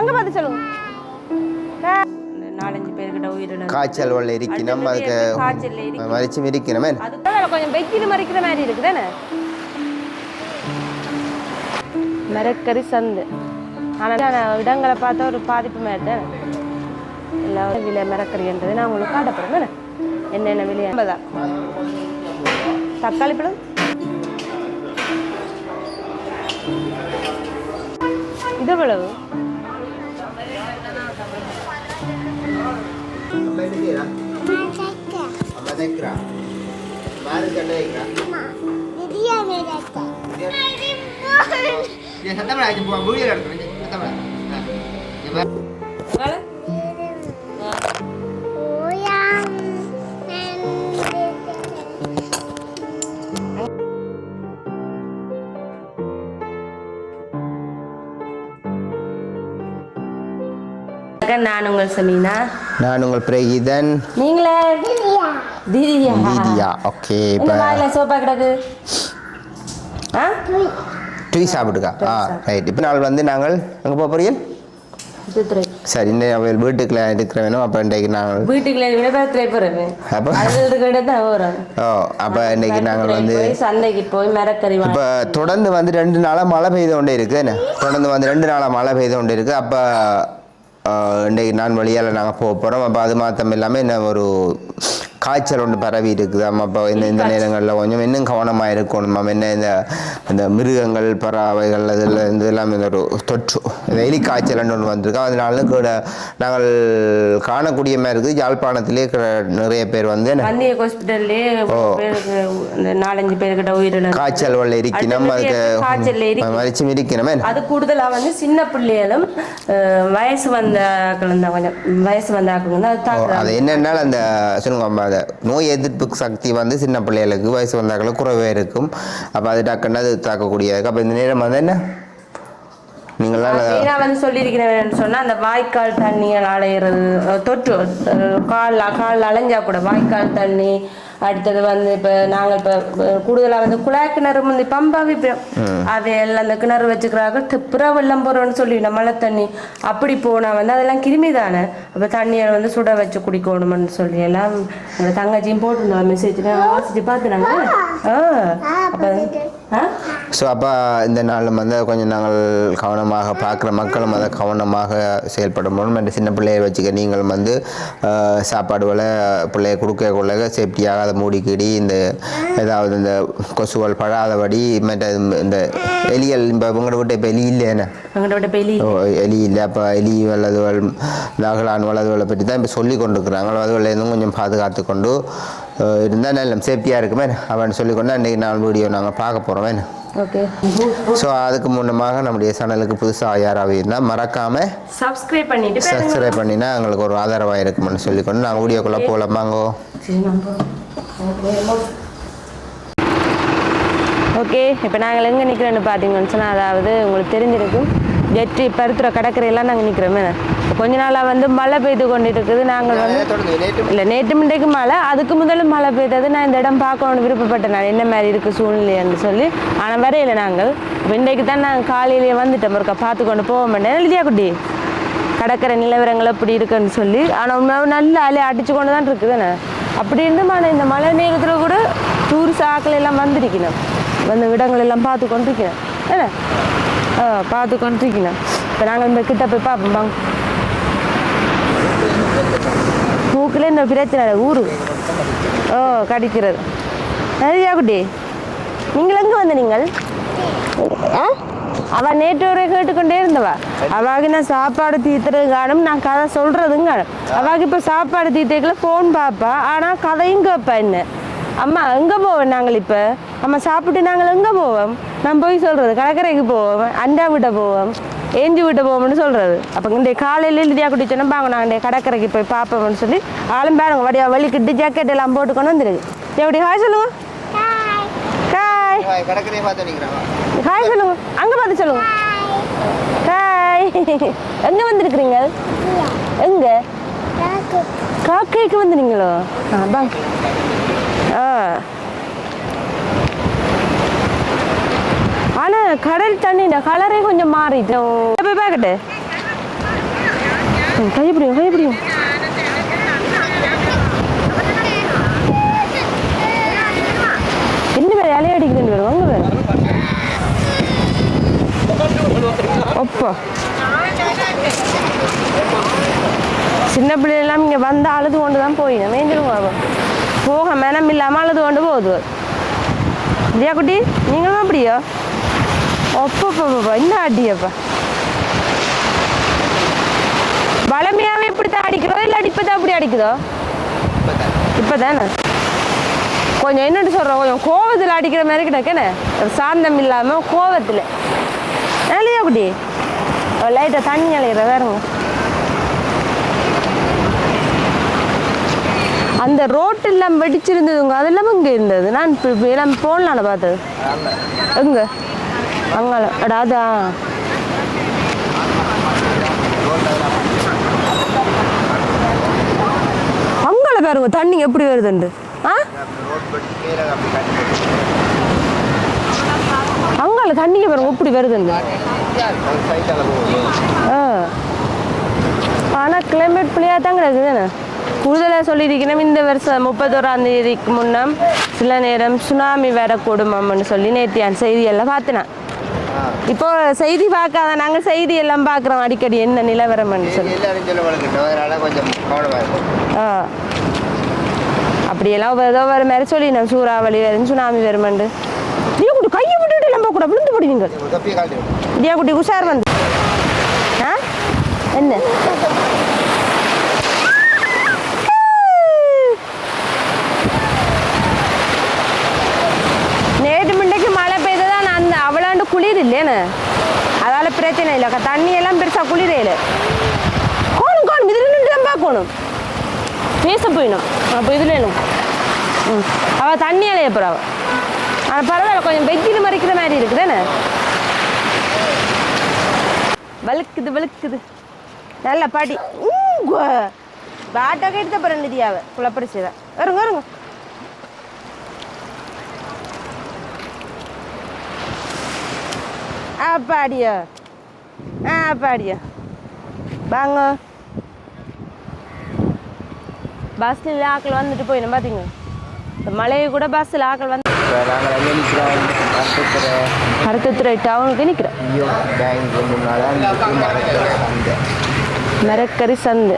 அங்க பார்த்து சொல்லுங்க நாலஞ்சு பேர்கிட்ட உயிரிழந்து காய்ச்சல் வெள்ள இருக்கணும் அதுக்கு காய்ச்சல் இருக்கு மறிச்சும் இருக்கணுமே அதுக்கு கொஞ்சம் வெயில் மறிக்கிற மாதிரி இருக்குதானே மரக்கறி சந்து. ஆனால் இடங்களை பார்த்தா ஒரு பாதிப்பு மாதிரி தானே எல்லாம் விலை மரக்கறின்றது நான் உங்களுக்கு காட்டப்படுறேன் தானே என்னென்ன விலை? ஐம்பதா? தக்காளி பழம்? இது எவ்வளவு? நான் உங்கள் சமீனா நான் உங்கள் பிரகிதன். நீங்களே? தீதியா தீதியா ஓகே இந்த இப்போ சோப்பா கிடக்கு? ஆ? டீ சாப்பிட்டுக்கா? ஆ ரைட் இப்போ நாள் வந்து நாங்கள் அங்கே போக சித்திரை சரி இன்னும் அவள் வீட்டுக்குள்ள இருக்கிற வேணும். அப்போ இன்றைக்கு நாங்கள் வீட்டுக்குள்ள விட அப்போ தான் வரும் ஓ அப்போ இன்றைக்கு நாங்கள் வந்து சந்தைக்கு போய் மரக்கறி வாங்க இப்போ தொடர்ந்து வந்து ரெண்டு நாளாக மழை பெய்து கொண்டே இருக்குது என்ன? தொடர்ந்து வந்து ரெண்டு நாளாக மழை பெய்து கொண்டே இருக்குது அப்போ இன்றைக்கு நான் வழியால் நாங்கள் போக போகிறோம் அப்போ அது மாத்திரம் இல்லாமல் என்ன ஒரு காய்ச்சல் ஒன்று பரவி இருக்குது. ஆமாம் அப்போ இந்த இந்த நேரங்களில் கொஞ்சம் இன்னும் கவனமாக இருக்கணும். நம்ம என்ன இந்த இந்த மிருகங்கள் பறவைகள் அதில் இந்த எல்லாம் இந்த ஒரு தொற்று இந்த எலி காய்ச்சல்னு ஒன்று வந்திருக்கு. அதனால கூட நாங்கள் காணக்கூடிய மாதிரி இருக்குது. யாழ்ப்பாணத்திலே இருக்கிற நிறைய பேர் வந்து நாலஞ்சு பேர்கிட்ட உயிரிழந்து காய்ச்சல் வெள்ள இருக்கணும். அதுக்கு மறிச்சும் இருக்கணுமே. அது கூடுதலா வந்து சின்ன பிள்ளைகளும் வயசு வந்த கொஞ்சம் வயசு வந்த அது ஓ, தாக்குறாங்க. அது என்னென்னால் அந்த சொல்லுங்க அந்த நோய் எதிர்ப்பு சக்தி வந்து சின்ன பிள்ளைகளுக்கு வயசு வந்தாக்களுக்கு குறைவே இருக்கும். அப்போ அது டக்குன்னு அது தாக்கக்கூடியது. அப்போ இந்த நேரம் வந்து என்ன? நீங்களாம் வந்து சொல்லியிருக்கிறேன் சொன்னா அந்த வாய்க்கால் தண்ணியால் அலையிறது தொற்று கால் கால் அலைஞ்சா கூட வாய்க்கால் தண்ணி அடுத்தது வந்து இப்போ நாங்கள் இப்போ கூடுதலாக வந்து குழாய் கிணறு வந்து பம்பா விப்போம் அது எல்லாம் அந்த கிணறு வச்சுக்கிறாங்க திப்புற வெள்ளம் போகிறோம்னு சொல்லி மழை தண்ணி அப்படி போனால் வந்து அதெல்லாம் கிருமி தானே அப்போ தண்ணியை வந்து சுட வச்சு குடிக்கணும்னு சொல்லி எல்லாம் அந்த தங்கச்சியும் போட்டிருந்தோம் மெசேஜ் வாசிச்சு பார்த்துனாங்க ஆ. அப்போ ஸோ அப்போ இந்த நாள் வந்து கொஞ்சம் நாங்கள் கவனமாக பார்க்குற மக்களும் அதை கவனமாக செயல்படும் போது மற்ற சின்ன பிள்ளையை வச்சுக்க நீங்களும் வந்து சாப்பாடுகளை பிள்ளைய கொடுக்க கொள்ள சேஃப்டியாக அதை மூடிக்கிடி இந்த ஏதாவது இந்த கொசுகள் படாதபடி மற்ற இந்த எலிகள் இப்போ உங்களோட விட்டு இப்போ எலி ஓ எலி இல்லை. அப்போ எலி வல்லதுகள் நகலான் வலதுகளை பற்றி தான் இப்போ சொல்லி கொண்டு இருக்கிறாங்க அதுகளிலேருந்தும் கொஞ்சம் பாதுகாத்து கொண்டு இருந்தால் நல்ல சேஃப்டியாக இருக்குமே. அவன் சொல்லி கொண்டு அன்றைக்கி நாள் வீடியோ நாங்கள் பார்க்க போகிறோம் ஓகே ஸோ அதுக்கு முன்னமாக நம்முடைய சேனலுக்கு புதுசாக யாராவது இருந்தால் மறக்காமல் சப்ஸ்கிரைப் பண்ணிட்டு. சப்ஸ்கிரைப் பண்ணினா எங்களுக்கு ஒரு ஆதரவாக இருக்கும்னு சொல்லிக்கொண்டு நாங்கள் வீடியோக்குள்ளே போகலாமாங்கோ ஓகே இப்போ நாங்கள் எங்கே நிற்கிறோன்னு பார்த்தீங்கன்னு சொன்னால் அதாவது உங்களுக்கு தெரிஞ்சிருக்கும். ஜெட்டி பருத்துற கடற்கரையெல்லாம் நாங்கள் நிற்கிறோமே கொஞ்ச நாளாக வந்து மழை பெய்து கொண்டு இருக்குது நாங்கள் வந்து இல்லை நேற்று முண்டைக்கு மழை அதுக்கு முதல்ல மழை பெய்தது. நான் இந்த இடம் பார்க்கணும்னு விருப்பப்பட்டேன். நான் என்ன மாதிரி இருக்குது சூழ்நிலைன்னு சொல்லி ஆனால் வரையில நாங்கள். இன்றைக்கு தான் நாங்கள் காலையிலேயே வந்துட்டோம் ஒருக்கா பார்த்து கொண்டு போக மாட்டேன் எழுதியா குட்டி? கடற்கரை நிலவரங்கள் எப்படி இருக்குன்னு சொல்லி. ஆனால் நல்ல அலை அடிச்சு கொண்டு தான் இருக்குதுண்ணே அப்படி இருந்தும் ஆனால் இந்த மழை நேரத்தில் கூட டூரிஸ்ட் ஆக்கள் எல்லாம் வந்திருக்கணும். வந்து இடங்கள் எல்லாம் பார்த்து கொண்டிருக்கணும். என்ன ஆ பார்த்து கொண்டிருக்கணும் இப்போ நாங்கள் இந்த கிட்ட போய் பார்ப்போம் பாங்க மூக்கில் இந்த பிரச்சனை இல்லை, ஊரு. ஓ கடிக்கிறது. நிறையா குட்டி? நீங்கள் எங்கே வந்த நீங்கள்? ஆ? அவ நேற்று வரை கேட்டுக்கொண்டே இருந்தவா? அவாக்கு நான் சாப்பாடு தீத்துறது காணும் நான் கதை சொல்றதும் காணும் அவாக்கு இப்போ சாப்பாடு தீத்துக்கல ஃபோன் பார்ப்பா ஆனால் கதையும் கேட்பா என்ன? அம்மா எங்கே போவோம் நாங்கள் இப்போ? அம்மா சாப்பிட்டு நாங்கள் எங்கே போவோம்? நான் போய் சொல்கிறது கடற்கரைக்கு போவோம் அண்டா விட்ட போவோம் ஏஞ்சி விட்ட போவோம்னு சொல்கிறது அப்போ இந்த காலையில் எழுதியா குடிச்சோன்னா பாங்க நாங்கள் கடற்கரைக்கு போய் பார்ப்போம்னு சொல்லி ஆளும் பாருங்க வடியா வலிக்கிட்டு ஜாக்கெட் எல்லாம் போட்டு கொண்டு வந்துருக்கு எப்படி ஹாய் சொல்லுங்க. ஹாய் ஹாய் சொல்லுங்க. அங்க பார்த்து சொல்லுங்க. ஹாய் எங்க வந்திருக்கிறீங்க? எங்க? காக்கைக்கு வந்துறீங்களோ ஆ பாங்க ஆ. கடல் தண்ணி இந்த கலரே கொஞ்சம் மாறிட்டோம் போய் பார்க்கட்டு. கைப்பிடியும் கைப்பிடியும் என்ன பேர் இலைய அடிக்குதுன்னு பேர் வாங்க பேர் அப்பா. சின்ன பிள்ளைலாம் இங்கே வந்து அழுது கொண்டு தான் போய் மேய்ஞ்சிருவோம் போக மனம் இல்லாமல் அழுது கொண்டு போகுது. இல்லையா குட்டி நீங்களும் அப்படியோ? ஒப்பப்பா என்ன அடியப்பா வளமையாவே இப்படித்தான் அடிக்கிறதோ? இல்லை இப்பதான் அப்படி அடிக்குதோ? இப்பதானே? கொஞ்சம் என்னட்டு சொல்கிறோம் கொஞ்சம் கோவத்தில் அடிக்கிற மாதிரி கிடக்கேனே சாந்தம் இல்லாமல் கோவத்தில். இல்லையா அப்படி லைட்டாக தண்ணி அலையிற வேறுங்க அந்த ரோட்டு எல்லாம் வெடிச்சிருந்ததுங்க அதெல்லாம் இங்கே இருந்தது? நான் இப்போ எல்லாம் போடலான்னு பார்த்தது. எங்க? அங்கால அடாதா. அதான் பாருங்க தண்ணி எப்படி வருதுண்டு? ஆ? அங்கால தண்ணிங்க பாருங்க எப்படி வருதுண்டு? ஆ. ஆனால் கிளைமேட் பிள்ளையாக தான் கிடக்குதுன்னு கூடுதலாக சொல்லியிருக்கணும் இந்த வருஷம் முப்பத்தோராம் தேதிக்கு முன்னம் சில நேரம் சுனாமி வரக்கூடுமம்னு சொல்லி நேற்று செய்தியெல்லாம் பார்த்தேன். இப்போ செய்தி பார்க்காத நாங்கள் செய்தி எல்லாம் பார்க்குறோம். அடிக்கடி என்ன நிலவரம்னு சொல்லி. சொல்ல ஆ. அப்படியெல்லாம் ஏதோ வர மாதிரி சொல்லினோம். சூறாவளி வரும் சுனாமி வருமெண்டு நீ குட்டி கையை விட்டுட்டு நம்ம கூட விழுந்து போடுவீங்க இடியா குட்டி உஷார் வந்து. ஆ? என்ன நேற்று முண்டைக்கு மழை பெய்ததான் நான் அந்த அவளாண்டு குளிர் இல்லைன்னு அதால பிரச்சனை இல்லை. அக்கா. தண்ணி எல்லாம் பெருசா குளிரே கோணும் கோணும். இதில் நின்று தான் பார்க்கணும் பேச போயிடும் அப்போ இதில் என்ன? ம். அவள் தண்ணி அலைய போகிறா அவள் ஆனால் பரவாயில்ல. கொஞ்சம் வெஜ்ஜில் மறைக்கிற மாதிரி இருக்குதானே வழுக்குது வழுக்குது. நல்ல பாட்டி பாட்டாக எடுத்த பிறகு நிதியாவ. குழப்படிச்சதா வருங்க வருங்க. அப்பாடியா ஆ அப்பாடியா வாங்க பஸ்ஸில் ஆக்கள் வந்துட்டு போயிடும் பார்த்தீங்க இந்த மழையை கூட பஸ்ஸில் ஆக்கள் வந்து கருத்துத்துறை டவுனுக்கு நிற்கிறோம் மரக்கறி சந்து.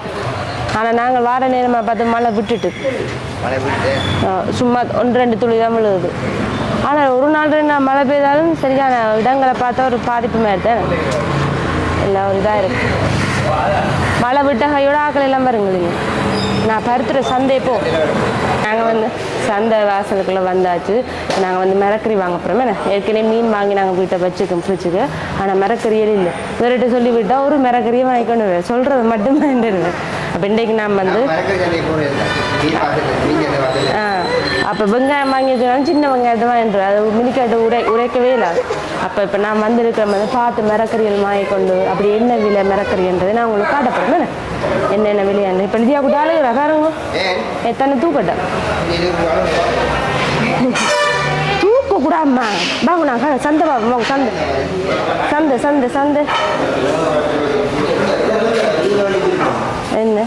ஆனால் நாங்கள் வார நேரமாக பார்த்து மழை விட்டுட்டு. சும்மா ஒன்று ரெண்டு துளி தான் விழுகுது ஆனால் ஒரு நாள் ரெண்டு நாள் மழை பெய்தாலும் சரியான இடங்களை பார்த்தா ஒரு பாதிப்பு மாதிரி தான் எல்லாம் ஒரு இதாக இருக்கு. மழை விட்ட கையோட ஆக்கள் எல்லாம் வருங்க நான் பருத்துற சந்தை போ. நாங்கள் வந்து சந்தை வாசலுக்குள்ளே வந்தாச்சு. நாங்கள் வந்து மிரக்கறி வாங்க போகிறோமே ஏற்கனவே மீன் வாங்கி நாங்கள் வீட்டை வச்சுக்கோம் ஃப்ரிட்ஜுக்கு ஆனால் மிரக்கறியே இல்லை. இவர்கிட்ட சொல்லி விட்டால் ஒரு மிரக்கறியை வாங்கி கொண்டு வருவேன் சொல்கிறது மட்டும் வேண்டிடுவேன் அப்போ இன்றைக்கு நான் வந்து ஆ. அப்போ வெங்காயம் வாங்கி வச்சுருந்தோம் சின்ன வெங்காயத்தை வாங்கிட்டு அது மினிக்காட்டு உரை உரைக்கவே இல்லை. அப்போ இப்போ நான் வந்திருக்கிற மாதிரி பார்த்து மிரக்கறிகள் வாங்கி கொண்டு அப்படி என்ன விலை மிரக்கறின்றது நான் உங்களுக்கு காட்டப்படுறேன் என்னென்ன விலையாண்டு இப்போ நிதியா கூட அழுகிற பாருங்க எத்தனை தூக்கட்டேன் தூக்க கூடாமா வாங்க நான் சந்தை பாபு வாங்க சந்தை சந்தை சந்தை சந்தை. என்ன?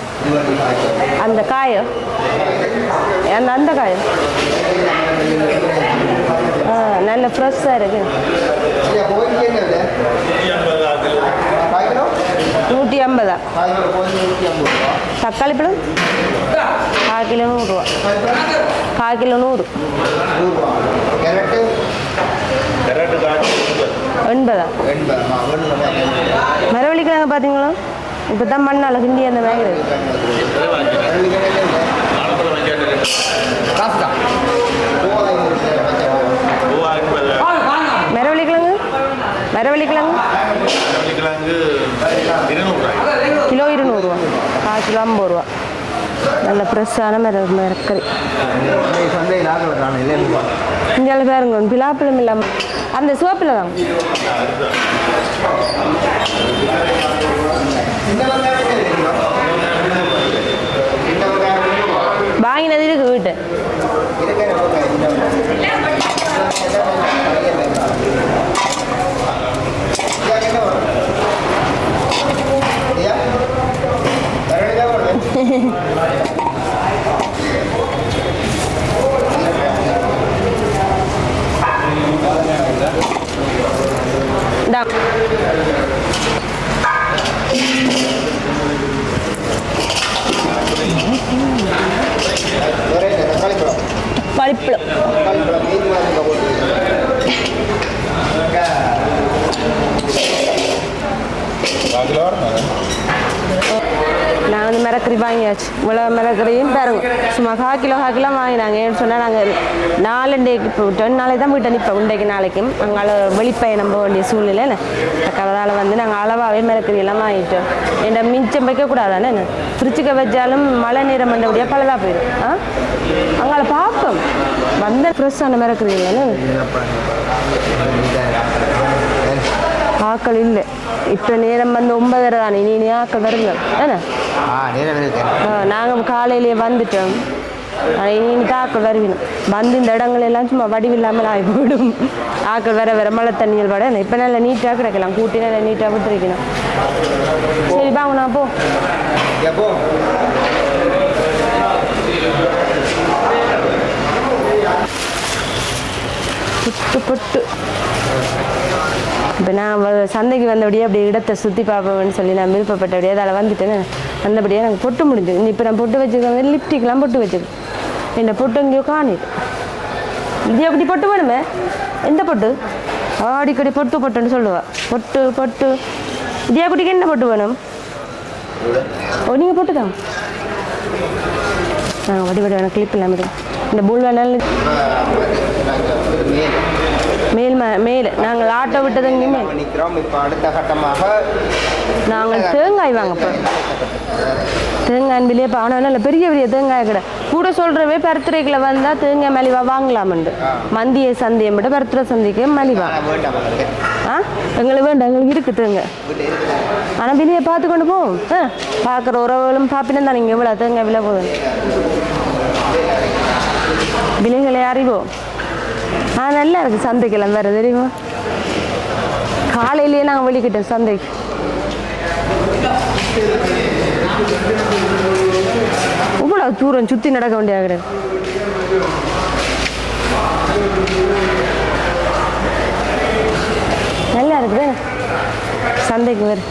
அந்த காயோ? அந்த அந்த காயோ? ஆ நல்ல ஃப்ரெஷ்ஷாக இருக்கு. நூற்றி ஐம்பதா? தக்காளி பழம்? கால் கிலோ நூறுரூவா கால் கிலோ நூறு. எண்பதா? மரவள்ளிக்கிழங்கு பார்த்தீங்களா இப்போ தான் மண்ணால் கிண்டி அந்த காசு தான் மரவள்ளிக்கிழங்கு? மரவள்ளிக்கிழங்கு? கிழங்கு கிலோ இருநூறுவா கால் கிலோ ஐம்பது ரூபா. நல்ல ஃப்ரெஷ்ஷான மர மரக்கறி சந்தையில் பாருங்க பிலாப்பழம் இல்லாமல் அந்த சிவப்பில் தான். வாங்கினது இருக்கு வீட்டு. இந்தா. பழிப்பழம் பாக்கில் வரணும் நான் வந்து மிரக்கறி வாங்கியாச்சு இவ்வளோ மிரக்கறியும் கா கிலோ கா கிலோ வாங்கினாங்க. ஏன்னு சொன்னால் நாங்கள் நாலண்டைக்கு இப்போ நாளைக்கு தான் போயிட்டு நிற்போம் இன்றைக்கு நாளைக்கும். அங்கால வெளிப்பயணம் போக வேண்டிய சூழ்நிலை அதனால் வந்து நாங்கள் அளவாகவே மிரக்கறி எல்லாம் வாங்கிட்டோம். என்ன மிச்சம் வைக்கக்கூடாதானே ஃப்ரிட்ஜுக்கு வச்சாலும் மழை நேரம் மண்டபடியாக பழதாக போயிடும். ஆ? அங்கால பார்ப்போம். வந்த ஃப்ரெஷ்ஷான மிரக்கறி ஆக்கள் இல்லை. இப்போ நேரம் வந்து ஒன்பதரை தானே இனி ஆக்கள் வருங்க தானே நாங்கள் காலையிலேயே வந்துட்டோம். ஆனா ஆக்கள் வருவினும் வந்து இந்த இடங்கள் எல்லாம் சும்மா வடிவில்லாமல் ஆகி போயிடும் ஆக்கள் வர வர மழை தண்ணிகள் வட இப்போ நல்லா நீட்டாக கிடைக்கலாம். கூட்டி நல்லா நீட்டாக விட்டுருக்கணும். சரி வாங்க நான் போ. புட்டு புட்டு. இப்போ நான் சந்தைக்கு வந்தபடியே அப்படியே இடத்தை சுற்றி பார்ப்பேன்னு சொல்லி நான் விருப்பப்பட்டபடியே அதில் வந்துட்டேன்னு வந்தபடியே எனக்கு பொட்டு முடிஞ்சது. இப்போ நான் பொட்டு வச்சுருக்கேன் லிப்டிக்லாம் பொட்டு வச்சுருக்கேன். என்ன பொட்டு எங்கேயோ காணிட்டு இது எப்படி பொட்டு வேணுமே எந்த பொட்டு அடிக்கடி பொட்டு பொட்டுன்னு சொல்லுவா பொட்டு பொட்டு இதியா குட்டிக்கு என்ன பொட்டு வேணும் ஓ நீங்கள் பொட்டு தான் ஆ வடி வடி வேணும் கிளிப் இல்லாமல் இந்த பூல் வேணாலும் மேல் ம மேல் நாங்கள் ஆட்டோ விட்டது இங்கே மேல் அடுத்த கட்டமாக நாங்கள் தேங்காய் வாங்க போகிறோம் தேங்காய் வெளியே பாவனை நல்ல பெரிய பெரிய தேங்காய் கடை கூட சொல்கிறவே பருத்துறைக்குள்ள வந்தால் தேங்காய் மலிவா வாங்கலாமண்டு. மந்திய சந்தையை விட பருத்துறை சந்தைக்கு மலிவா. ஆ எங்களுக்கு வேண்டாம் எங்களுக்கு இருக்கு தேங்காய் ஆனால் வெளியே பார்த்து கொண்டு போவோம் ஆ பார்க்குற உறவுகளும் பாப்பினா தான் நீங்கள் எவ்வளோ தேங்காய் விலை போதும் விலைகளை அறிவோம் ஆ நல்லா இருக்கு சந்தைக்கெல்லாம் வேறு தெரியுமா? காலையிலேயே நாங்கள் வெளிக்கிட்டோம் சந்தைக்கு. தூரம் சுற்றி நடக்க வேண்டிய கிடையாது நல்லா இருக்குது சந்தைக்கு வேறு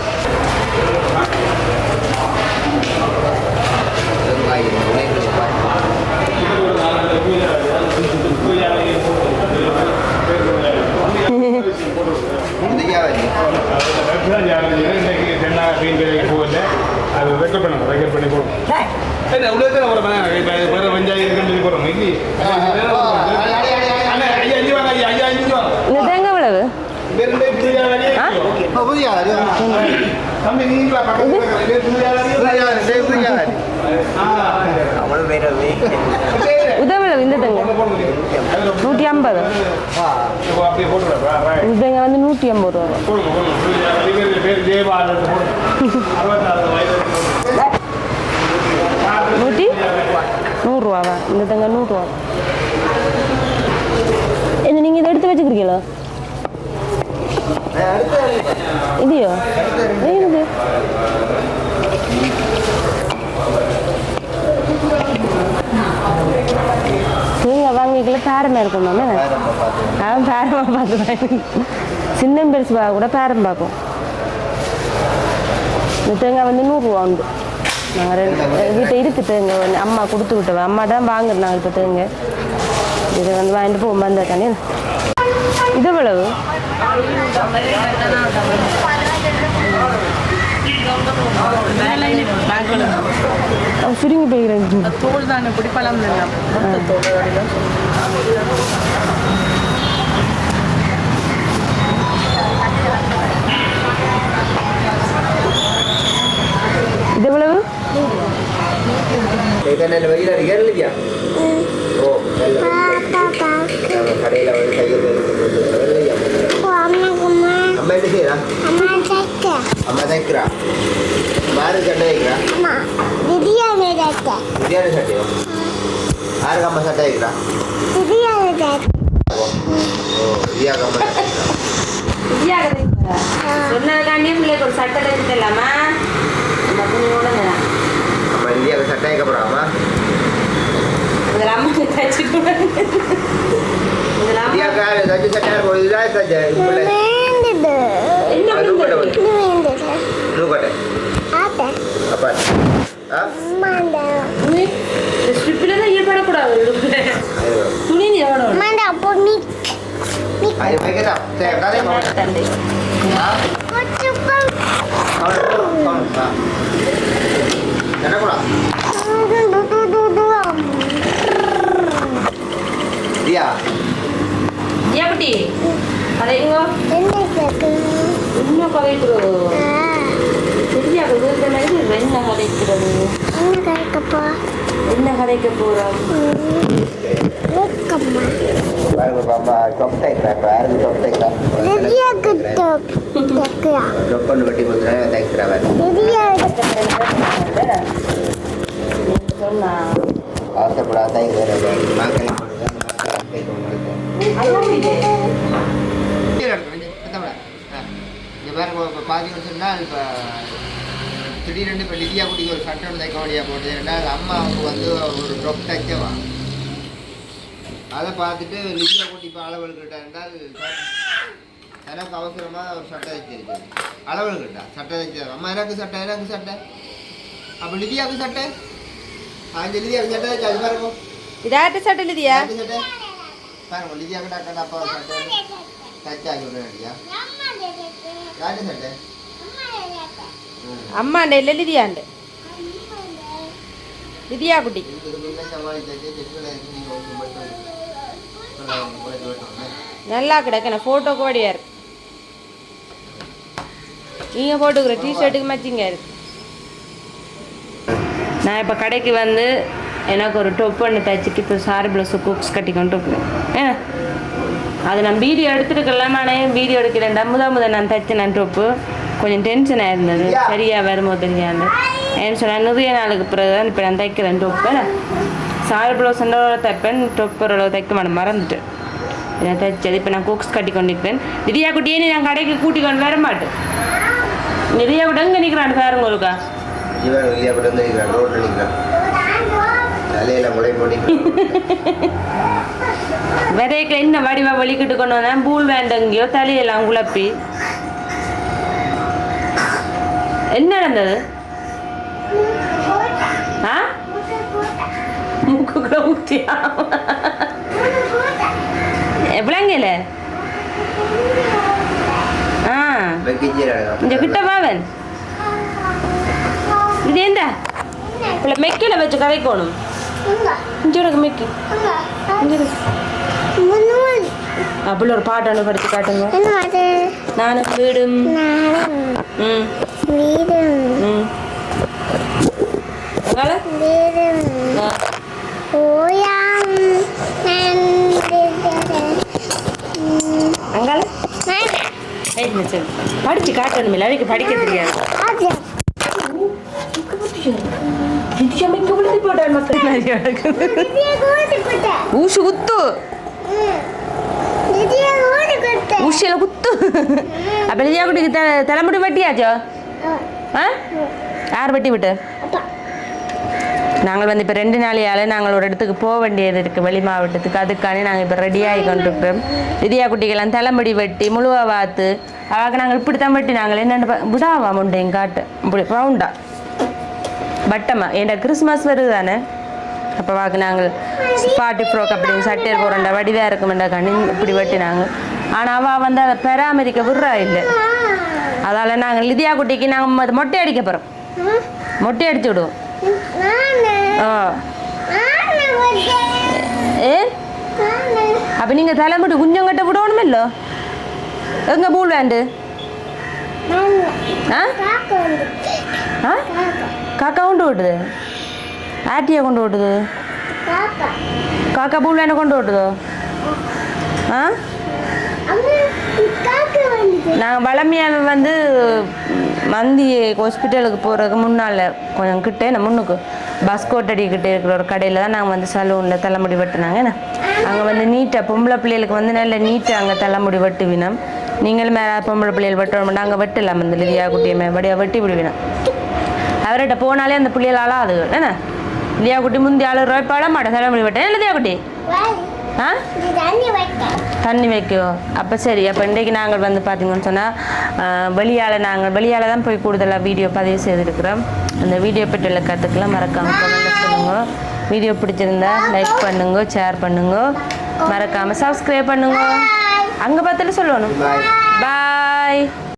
இன்னைக்கு தென்னா பெயின் வேலைக்கு போகல அது ரெக்கார்ட் பண்ணணும் ரெக்கார்ட் பண்ணி போடும் என்ன உள்ள தான் ஒரு வேற வெஞ்சாயம் இருக்குன்னு போகிறோம் இல்லை அண்ணா ஐயா அஞ்சு வாங்க ஐயா ஐயா அஞ்சு வாங்க இந்த தேங்காய் விளவு வேறு புரியா வேலையே ஆ? தம்பி நீங்களா பக்கத்துல புரியா வேலையே உதவிளவு இந்த தேங்காய் நூற்றி ஐம்பது அப்படியே போட்டுறேன் இந்த தேங்காய் வந்து நூற்றி ஐம்பது ரூபா. வயது நூற்றி நூறுரூவாவா? இந்த தேங்காய் நூறுரூவா. என்ன நீங்கள் இதை எடுத்து வச்சுக்கிறீங்களா? இதையோ? இது தேங்காய் வாங்கிக்கல பேரமாக இருக்கும்? மேம் அவன் பேரமாக பார்த்து தான். சின்ன பெருசு கூட பேரம் பார்க்கும். இந்த தேங்காய் வந்து நூறுரூவா உண்டு. நாங்கள் ரெண்டு வீட்டை இருக்கு தேங்காய் ஒன்று அம்மா கொடுத்து விட்டவ. அம்மா தான் வாங்குறாங்க இப்போ தேங்காய். இதை வந்து வாங்கிட்டு போகும் வந்த கண்ணே இது எவ்வளவு? அவன் சுருங்கி போய்க்கிறேன். தோல் தானே பிடிப்பழம் இல்லை இல்லையா? அம்மா என்ன செய்யறா அம்மா தைக்கிறா மாறு சட்டை தைக்கிறா பிரியாணி சட்டையோ? யாருக்கு அம்மா சட்டை தைக்கிறா ஓ பிரியாக்கு அம்மா சொன்னதுக்காண்டியே பிள்ளைக்கு ஒரு சட்டை தைச்சு தரலாமா அந்த புண்ணியோட அம்மா இந்தியாவுக்கு போகிறாமா இதில் அம்மா தச்சுட்டு தச்சு சட்டார் போய் இதாக தச்சு நூக்கட்டை அப்பா ஆ ஸ்ட்ரிப்பில் தான் ஈடுபடக்கூடாது துணி நீ எவ்வளோ அப்போ நீ அது வைக்கிறா சரி தந்தை கதைங்க என்ன கேக்கு இன்னும் கதைக்கிறது தெரியாது வீட்டு மாதிரி என்ன கதைக்கிறது என்ன கதைக்க போகிறோம் பாருங்க பாப்பா தைக்கிறேன் பாருங்க டொப் பண்ணி வெட்டி கொடுக்குறேன் தைக்கிறேன் ரெடியா சொன்னா ஆசைப்படாத தைக்கிறேன் மாக்கலை சொன்னால் இப்போ திடீரென்று இப்போ லிதியா குட்டிக்கு ஒரு சட்டம் தைக்க வேண்டியா போட்டு ரெண்டாவது அம்மாவுக்கு வந்து ஒரு ட்ரொப் தைக்கவா அதை பார்த்துட்டு லிதியா குட்டி இப்போ அளவெடுக்கிட்டா என்றால் எனக்கு அவசரமாக ஒரு சட்டை தைச்சிருக்கு அளவெடுக்கிட்டா சட்டை தைச்சது அம்மா எனக்கு சட்டை எனக்கு சட்டை. அப்போ லிதியாவுக்கு சட்டை? அந்த லிதியாவுக்கு சட்டை தைச்சு அது பாருங்க இதாட்டு சட்டை யாருக்கு சட்டை? பாருங்க லிதியாவுக்கு டாக்டர் அப்பா சட்டை தைச்சா சொல்கிறேன் யாருக்கு சட்டை? கொஞ்சம் மட்டும் லிதியா போயிட்டு வரட்டும். நல்லா கிடக்கணும் ஃபோட்டோக்கு வடியா இருக்கு. நீங்கள் போட்டுக்கிற டிஷர்ட்டுக்கு மச்சிங்க இருக்கு. நான் இப்போ கடைக்கு வந்து எனக்கு ஒரு டொப் ஒன்று தைச்சிட்டு இப்போ சாரி ப்ளவுஸு குக்ஸ் கட்டி கொண்டு இருக்கிறேன் அது நான் வீடியோ எடுத்துருக்கலாம் நான் வீடியோ எடுக்கிறேன். முத முத நான் தைச்சேன் நான் டொப்பு கொஞ்சம் டென்ஷனாக இருந்தது சரியா வருமோ தெரியாது. ஏன்னு சொன்னால் நிறைய நாளுக்கு பிறகு தான் இப்போ நான் தைக்கிறேன் டொப்பு சாரி ப்ளவுஸ் தைப்பேன் டொப் ஓரளவு தைக்க மாட்டேன். மறந்துட்டேன் இதை தைச்சது. இப்போ நான் குக்ஸ் கட்டி கொண்டிருக்கிறேன் திடீயா குட்டியே நீ நான் கடைக்கு கூட்டி கொண்டு வர மாட்டேன். நிறைய கூட எங்கே நிற்கிறான் பாருங்க ஒருக்கா நிற்கிறான் நிற்கிறான் விதைக்கு என்ன வடிவா வலிக்கிட்டு கொண்டு வந்தேன். பூல் வேண்டங்கியோ தலையெல்லாம் குழப்பி. என்ன நடந்தது? ஆ? மூக்குக்குள்ள ஊத்தியா எப்படிங்கல ஆ. இந்த கிட்ட வாவன் இது எந்த இல்லை மெக்கில வச்சு கதைக்கணும் இங்கே. இருக்கு மெக்கி. அப்படி ஒரு பாட்டு ஒன்று படித்து காட்டுங்க நானும் வீடும். நானும் ம் வீடும் ம் அங்கால? வீடும் ஆ. ஓயாம் அங்கால ஏய், இந்த சரி. படிச்சு காட்டணும் இல்லை அவைக்கு படிக்க தெரியாது அது நித்யா மிக்க விழுந்து போட்டாள் மக்கள் நிறைய நடக்குது நிதிய கூட்டு குட்ட ஊசி குத்து குத்து. அப்போ நித்யா குட்டிக்கு த தலைமுடி வெட்டியாச்சோ? ஆ. யார் வெட்டி விட்டு? நாங்கள் வந்து இப்போ ரெண்டு நாளையால் நாங்கள் ஒரு இடத்துக்கு போக வேண்டியது இருக்குது வெளி மாவட்டத்துக்கு. அதுக்காண்டி நாங்கள் இப்போ ரெடி ஆகி கொண்டிருக்கிறோம் விதியா குட்டிக்கெல்லாம் தலைமுடி வெட்டி முழுவா வாத்து. அவாக்கு நாங்கள் இப்படி தான் வெட்டி நாங்கள் என்னென்னு விடாவா முண்டை காட்டு இப்படி ரவுண்டா பட்டமா? ஏன்டா கிறிஸ்மஸ் வருது தானே? அப்போ வாக்கு நாங்கள் பாட்டி ஃப்ரோக் அப்படின்னு சட்டையில் போகிறோண்டா வடிவாக இருக்குமெண்டா கண்ணி இப்படி வெட்டினாங்க ஆனால் அவள் வந்து அதை பராமரிக்க விடுறா இல்லை. அதால் நாங்கள் லிதியா குட்டிக்கு நாங்கள் மொட்டை அடிக்க போகிறோம் மொட்டை அடிச்சு விடுவோம். ஆ. வந்து ஏ? அப்போ நீங்கள் தலைமுடி குஞ்சம் கட்ட விடணுமில்லோ எங்கே பூல் வேண்டு ஆ? காக்க வந்து ஆ? கொண்டு விட்டுது காக்க. பூல் வேண்ட கொண்டு விட்டுதோ ஆ? நாங்கள் வளமையாக வந்து மந்தி ஹாஸ்பிட்டலுக்கு போகிறதுக்கு முன்னால் கொஞ்சம் கிட்டே நான் முன்னுக்கு பஸ் கோட்டடிக்கிட்டே இருக்கிற ஒரு கடையில் தான் நாங்கள் வந்து சலூனில் தலைமுடி வெட்டினாங்க என்ன? அங்கே வந்து நீட்டாக பொம்பளை பிள்ளைகளுக்கு வந்து நல்ல நீட்டாக அங்கே தலைமுடி வெட்டுவினோம். நீங்களும் மேலே பொம்பளை பிள்ளைகள் வெட்டணும் நாங்கள் வெட்டலாம் அந்த லிதியா குட்டியை மே வடியாக வெட்டி விடுவினோம். அவர்கிட்ட போனாலே அந்த பிள்ளைகள் அழாது என்ன? ஆளு ரூபாய் பழம் மாட்டேன் தலைமொழி விட்டேன் இல்லையா குட்டி வாய் ஆ இது தண்ணி வைக்க வைக்கும் அப்போ சரி அப்போ இன்றைக்கு நாங்கள் வந்து பார்த்தீங்கன்னு சொன்னால் வெளியால் நாங்கள் வெளியால் தான் போய் கூடுதலாக வீடியோ பதிவு செய்திருக்கிறோம் அந்த வீடியோ பற்றியுள்ள கற்றுக்கெல்லாம் மறக்காமல் சொல்லுங்க வீடியோ பிடிச்சிருந்தா லைக் பண்ணுங்க ஷேர் பண்ணுங்க மறக்காமல் சப்ஸ்கிரைப் பண்ணுங்க அங்கே பார்த்துட்டு சொல்லணும் பாய்